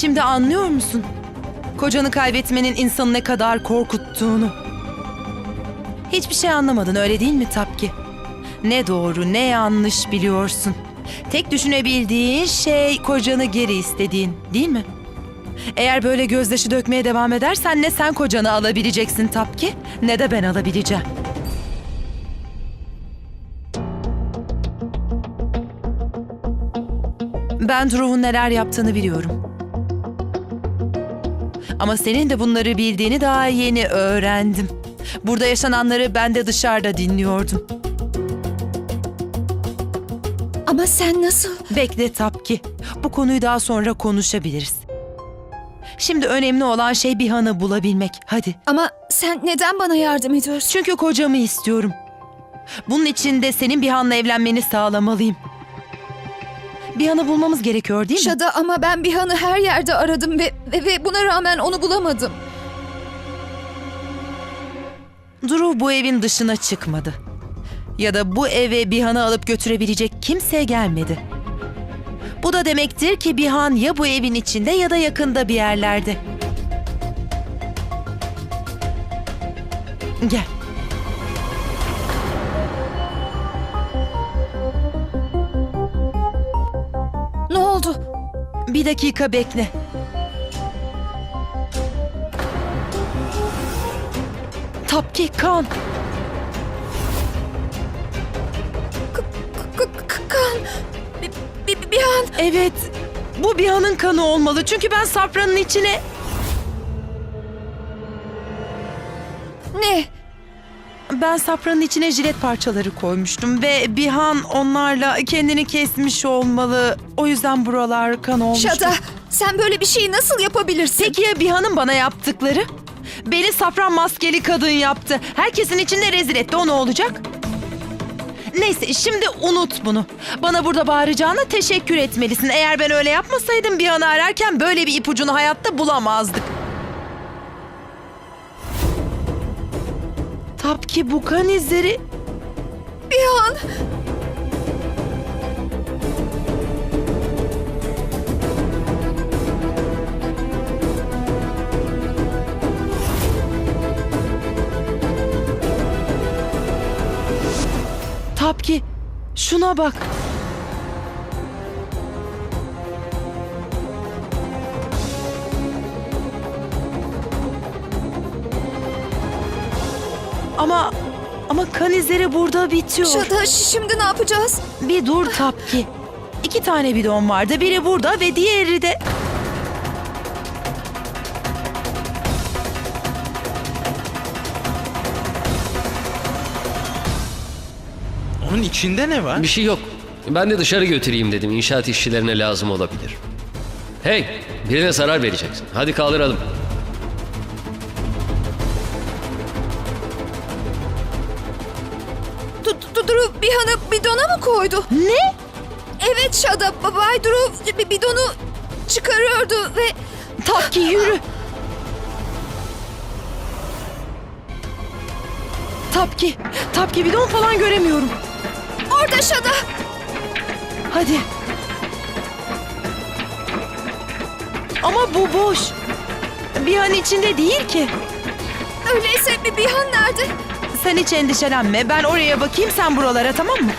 Şimdi anlıyor musun? Kocanı kaybetmenin insanı ne kadar korkuttuğunu. Hiçbir şey anlamadın öyle değil mi Tapki? Ne doğru ne yanlış biliyorsun. Tek düşünebildiğin şey kocanı geri istediğin değil mi? Eğer böyle gözyaşı dökmeye devam edersen ne sen kocanı alabileceksin Tapki ne de ben alabileceğim. Ben Drew'un neler yaptığını biliyorum. Ama senin de bunları bildiğini daha yeni öğrendim. Burada yaşananları ben de dışarıda dinliyordum. Ama sen nasıl? Bekle Tapki. Bu konuyu daha sonra konuşabiliriz. Şimdi önemli olan şey Bihan'ı bulabilmek. Hadi. Ama sen neden bana yardım ediyorsun? Çünkü kocamı istiyorum. Bunun için de senin Bihan'la evlenmeni sağlamalıyım. Bihan'ı bulmamız gerekiyor değil mi? Şada ama ben Bihan'ı her yerde aradım ve, ve, ve buna rağmen onu bulamadım. Drew bu evin dışına çıkmadı. Ya da bu eve Bihan'ı alıp götürebilecek kimse gelmedi. Bu da demektir ki Bihan ya bu evin içinde ya da yakında bir yerlerde. Gel. Bir dakika bekle. Tapki kan. Kan. Bi- bi- Bihan. Evet. Bu Bihan'ın kanı olmalı. Çünkü ben safranın içine... Ben safranın içine jilet parçaları koymuştum ve Bihan onlarla kendini kesmiş olmalı. O yüzden buralar kan olmuştu. Şada sen böyle bir şeyi nasıl yapabilirsin? Peki ya Bihan'ın bana yaptıkları? Beni safran maskeli kadın yaptı. Herkesin içinde rezil etti. O ne olacak? Neyse şimdi unut bunu. Bana burada bağıracağına teşekkür etmelisin. Eğer ben öyle yapmasaydım Bihan'ı ararken böyle bir ipucunu hayatta bulamazdık. Tapki bu kan izleri Bihan. Tapki şuna bak. Ama ama kan izleri burada bitiyor. Şada şimdi ne yapacağız? Bir dur Tapki. İki tane bidon vardı. Biri burada ve diğeri de... Onun içinde ne var? Bir şey yok. Ben de dışarı götüreyim dedim. İnşaat işçilerine lazım olabilir. Hey, birine zarar vereceksin. Hadi kaldıralım. Koydu? Ne? Evet Şada. Ba- Bay bi- bidonu çıkarıyordu ve Tapki yürü. Tapki, Tapki bidon falan göremiyorum. orada Şada. Hadi. Ama bu boş. Bir an içinde değil ki. Öyleyse bir Bihan nerede? Sen hiç endişelenme. Ben oraya bakayım sen buralara tamam mı?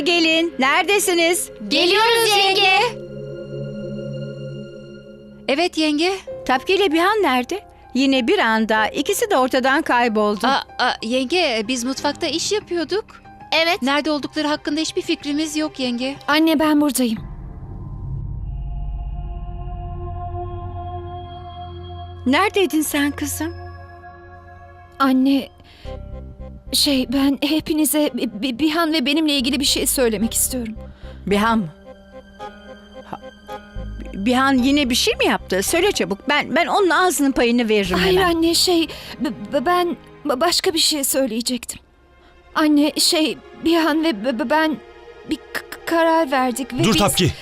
Gelin, Batki gelin. Neredesiniz? Geliyoruz yenge. Evet yenge. Tapki ile Bihan nerede? Yine bir anda ikisi de ortadan kayboldu. Aa, aa, yenge biz mutfakta iş yapıyorduk. Evet. Nerede oldukları hakkında hiçbir fikrimiz yok yenge. Anne ben buradayım. Neredeydin sen kızım? Anne, şey ben hepinize Bi- Bi- Bihan ve benimle ilgili bir şey söylemek istiyorum. Bihan mı? Ha- Bihan yine bir şey mi yaptı? Söyle çabuk. Ben ben onun ağzının payını veririm Hayır hemen. anne şey b- b- ben b- başka bir şey söyleyecektim. Anne şey Bihan ve b- b- ben bir k- karar verdik ve Dur biz... Tapki.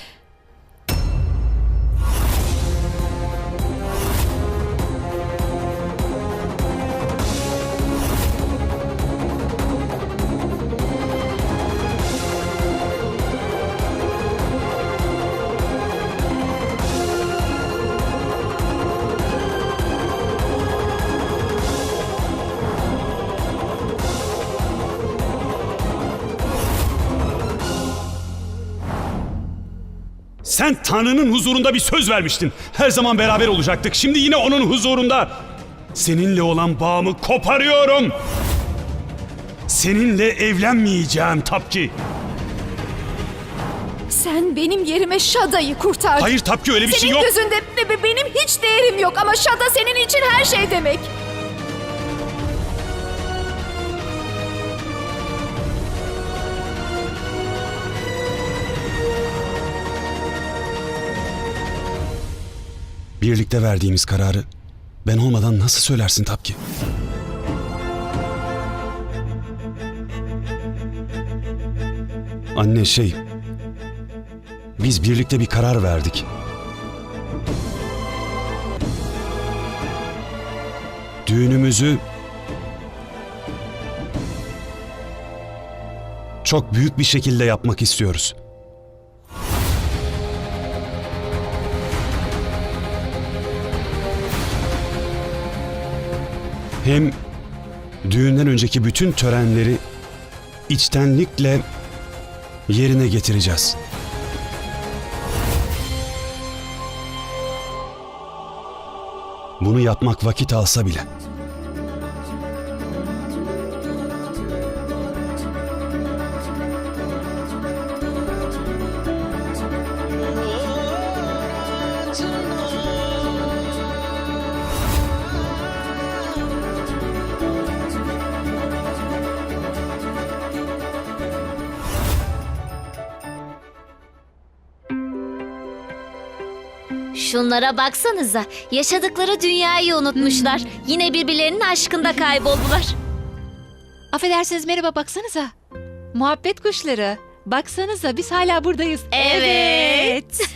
Sen Tanrı'nın huzurunda bir söz vermiştin. Her zaman beraber olacaktık. Şimdi yine onun huzurunda. Seninle olan bağımı koparıyorum. Seninle evlenmeyeceğim Tapki. Sen benim yerime Şada'yı kurtardın. Hayır Tapki öyle bir şey Senin yok. gözünde be- be- benim hiç değerim yok ama Şada senin için her şey demek. Birlikte verdiğimiz kararı ben olmadan nasıl söylersin Tapki? Anne şey... Biz birlikte bir karar verdik. Düğünümüzü çok büyük bir şekilde yapmak istiyoruz. Hem düğünden önceki bütün törenleri içtenlikle yerine getireceğiz. Bunu yapmak vakit alsa bile. Şunlara baksanıza. Yaşadıkları dünyayı unutmuşlar. Yine birbirlerinin aşkında kayboldular. Affedersiniz merhaba baksanıza. Muhabbet kuşları. Baksanıza biz hala buradayız. Evet.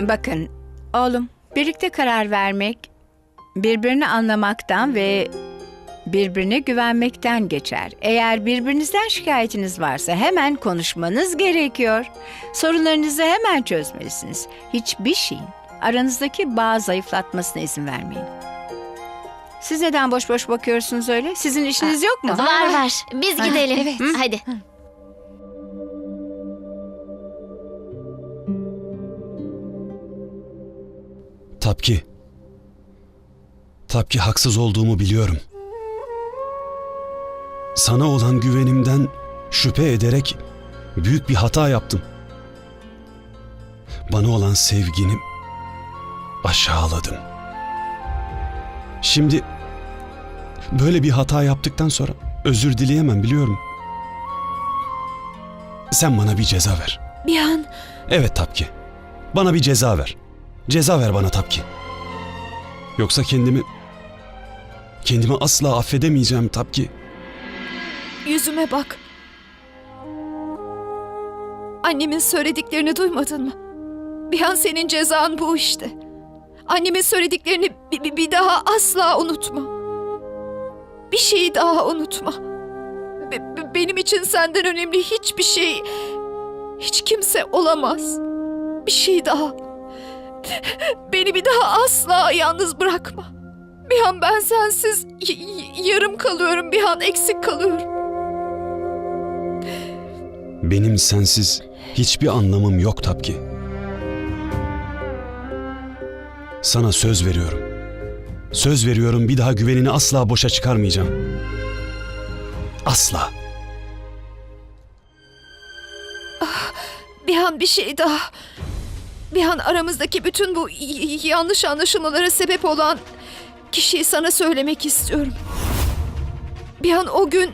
Bakın oğlum birlikte karar vermek birbirini anlamaktan ve birbirine güvenmekten geçer. Eğer birbirinizden şikayetiniz varsa hemen konuşmanız gerekiyor. Sorunlarınızı hemen çözmelisiniz. Hiçbir şeyin aranızdaki bağ zayıflatmasına izin vermeyin. Siz neden boş boş bakıyorsunuz öyle? Sizin işiniz yok mu? Var var. Biz gidelim. evet. Hadi. Tapki. Tapki haksız olduğumu biliyorum. Sana olan güvenimden şüphe ederek büyük bir hata yaptım. Bana olan sevgini aşağıladım. Şimdi böyle bir hata yaptıktan sonra özür dileyemem biliyorum. Sen bana bir ceza ver. Bihan, Evet Tapki. Bana bir ceza ver. Ceza ver bana Tapki. Yoksa kendimi... Kendimi asla affedemeyeceğim Tapki. Yüzüme bak. Annemin söylediklerini duymadın mı? Bihan senin cezan bu işte. Annemin söylediklerini bi- bi- bir daha asla unutma. Bir şeyi daha unutma. Be- be- benim için senden önemli hiçbir şey, hiç kimse olamaz. Bir şey daha. Beni bir daha asla yalnız bırakma. Bir an ben sensiz yarım kalıyorum, bir an eksik kalıyorum. Benim sensiz hiçbir anlamım yok Tapki. Sana söz veriyorum. Söz veriyorum bir daha güvenini asla boşa çıkarmayacağım. Asla. Bir an bir şey daha. Bir an aramızdaki bütün bu yanlış anlaşılmalara sebep olan kişiyi sana söylemek istiyorum. Bir an o gün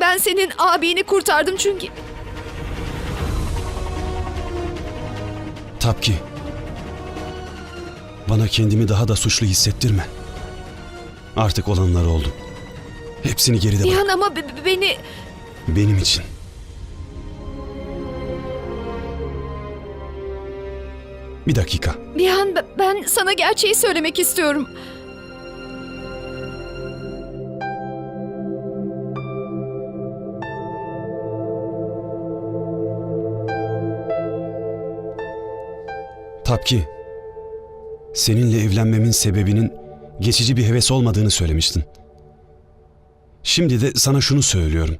ben senin abini kurtardım çünkü Tapki. Bana kendimi daha da suçlu hissettirme. Artık olanlar oldu. Hepsini geride bırak. an ama be- be- beni Benim için. Bir dakika. bir an be- ben sana gerçeği söylemek istiyorum. Tapki. Seninle evlenmemin sebebinin geçici bir heves olmadığını söylemiştin. Şimdi de sana şunu söylüyorum.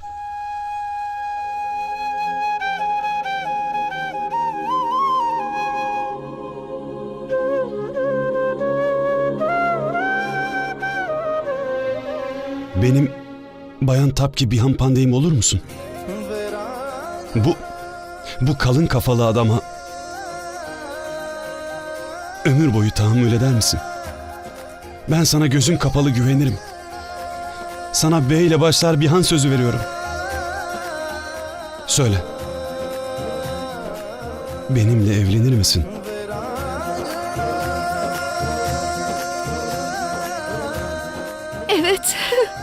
Benim Bayan Tapki Bihan Pandeyim olur musun? Bu bu kalın kafalı adama ömür boyu tahammül eder misin? Ben sana gözüm kapalı güvenirim. Sana B ile başlar bir han sözü veriyorum. Söyle. Benimle evlenir misin? Evet.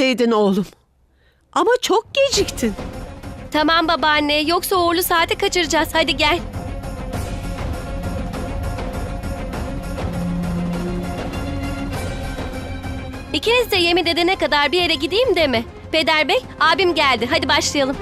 nerelerdeydin oğlum? Ama çok geciktin. Tamam babaanne yoksa uğurlu saati kaçıracağız. Hadi gel. İkiniz de yemin edene kadar bir yere gideyim de mi? Peder Bey, abim geldi. Hadi başlayalım.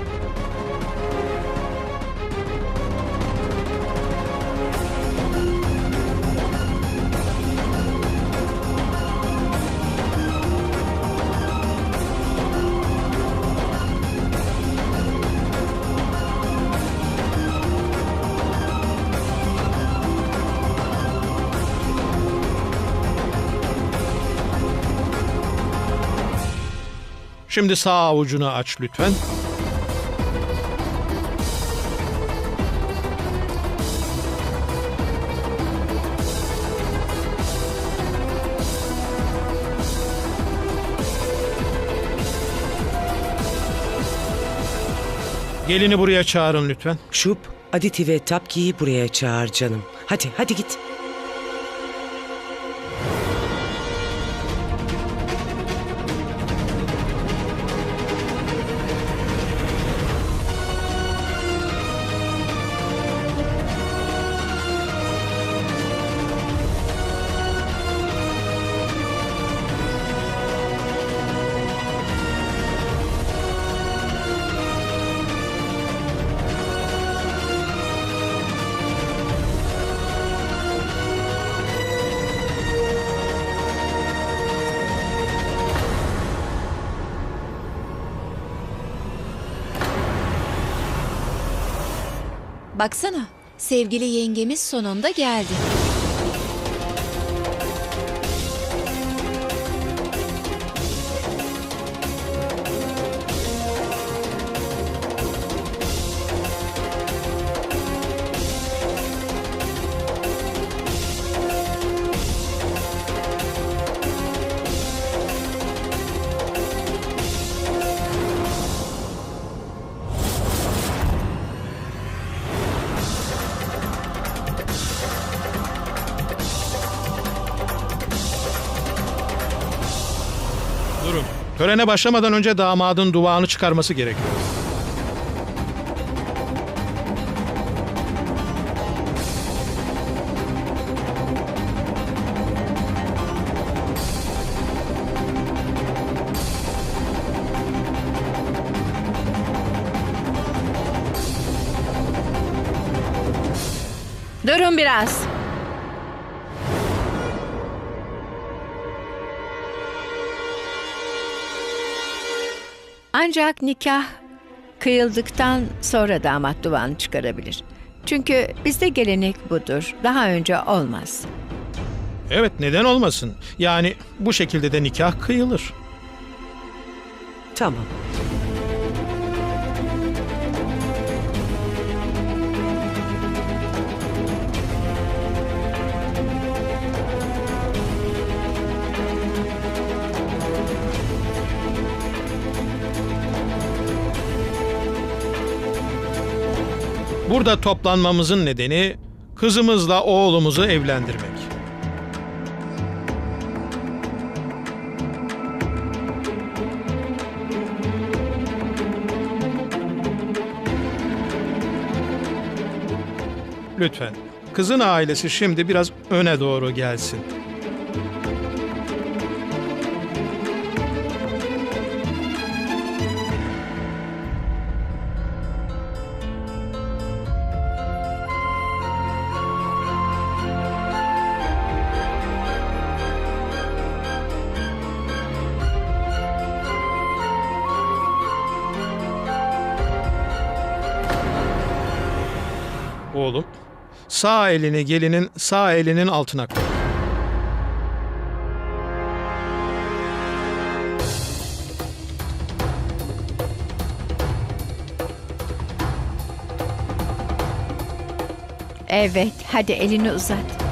Şimdi sağ avucunu aç lütfen. Gelini buraya çağırın lütfen. Şup, Aditi ve Tapki'yi buraya çağır canım. Hadi, hadi git. Baksana, sevgili yengemiz sonunda geldi. Törene başlamadan önce damadın duvağını çıkarması gerekiyor. Ancak nikah kıyıldıktan sonra damat duvağını çıkarabilir. Çünkü bizde gelenek budur. Daha önce olmaz. Evet neden olmasın? Yani bu şekilde de nikah kıyılır. Tamam. Burada toplanmamızın nedeni kızımızla oğlumuzu evlendirmek. Lütfen. Kızın ailesi şimdi biraz öne doğru gelsin. Sağ elini gelinin sağ elinin altına koy. Evet, hadi elini uzat.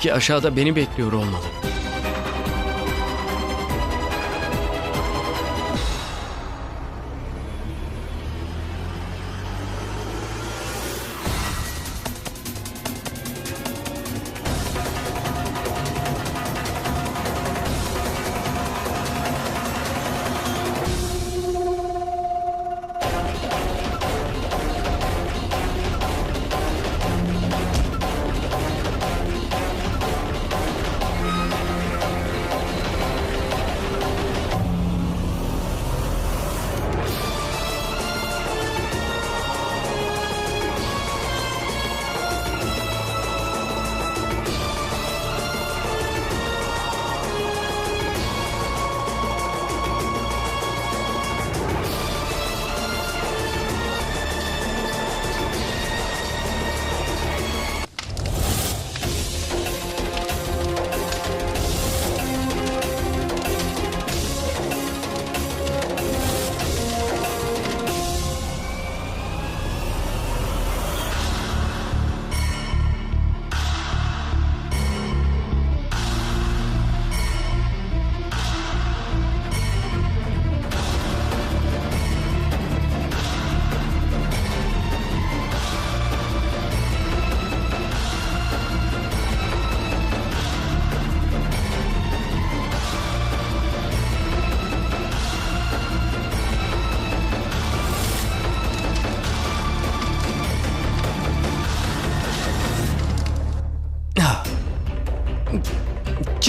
Tapki aşağıda beni bekliyor olmalı.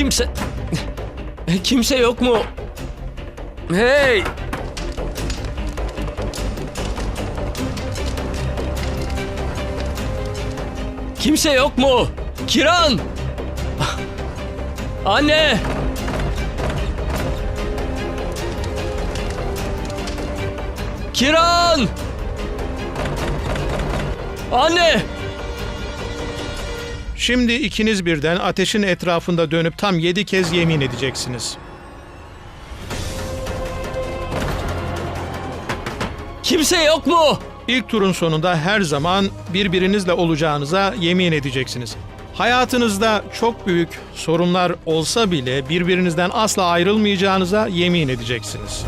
Kimse... Kimse yok mu? Hey! Kimse yok mu? Kiran! Anne! Kiran! Anne! Şimdi ikiniz birden ateşin etrafında dönüp tam yedi kez yemin edeceksiniz. Kimse yok mu? İlk turun sonunda her zaman birbirinizle olacağınıza yemin edeceksiniz. Hayatınızda çok büyük sorunlar olsa bile birbirinizden asla ayrılmayacağınıza yemin edeceksiniz.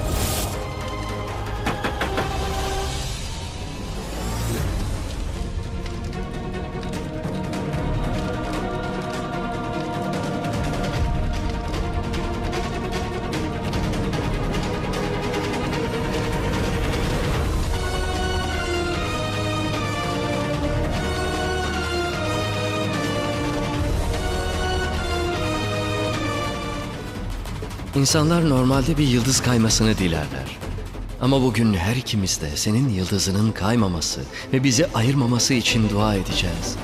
İnsanlar normalde bir yıldız kaymasını dilerler. Ama bugün her ikimiz de senin yıldızının kaymaması ve bizi ayırmaması için dua edeceğiz.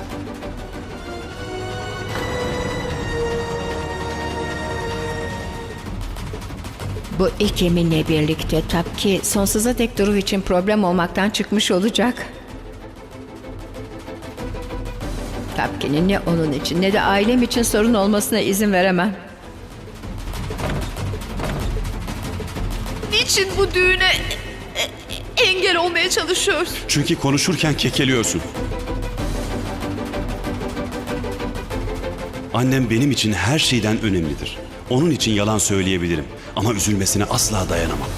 Bu ilk birlikte Tapki sonsuza dek Duru için problem olmaktan çıkmış olacak. Tapki'nin ne onun için ne de ailem için sorun olmasına izin veremem. Niçin bu düğüne e, e, engel olmaya çalışıyorsun? Çünkü konuşurken kekeliyorsun. Annem benim için her şeyden önemlidir. Onun için yalan söyleyebilirim ama üzülmesine asla dayanamam.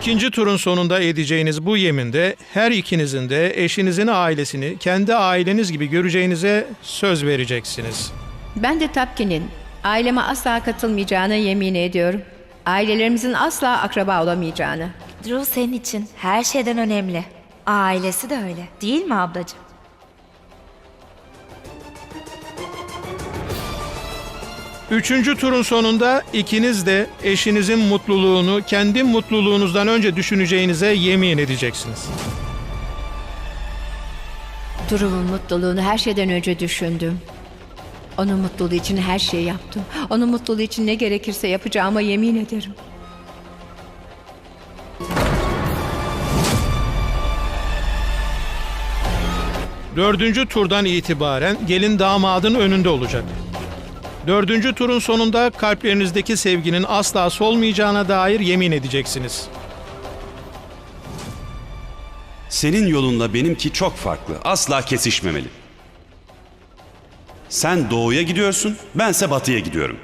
İkinci turun sonunda edeceğiniz bu yeminde her ikinizin de eşinizin ailesini kendi aileniz gibi göreceğinize söz vereceksiniz. Ben de Tapki'nin aileme asla katılmayacağına yemin ediyorum. Ailelerimizin asla akraba olamayacağını. Drew senin için her şeyden önemli. Ailesi de öyle. Değil mi ablacığım? Üçüncü turun sonunda ikiniz de eşinizin mutluluğunu kendi mutluluğunuzdan önce düşüneceğinize yemin edeceksiniz. Durum'un mutluluğunu her şeyden önce düşündüm. Onun mutluluğu için her şeyi yaptım. Onun mutluluğu için ne gerekirse yapacağıma yemin ederim. Dördüncü turdan itibaren gelin damadın önünde olacak. Dördüncü turun sonunda kalplerinizdeki sevginin asla solmayacağına dair yemin edeceksiniz. Senin yolunla benimki çok farklı. Asla kesişmemeli. Sen doğuya gidiyorsun, bense batıya gidiyorum.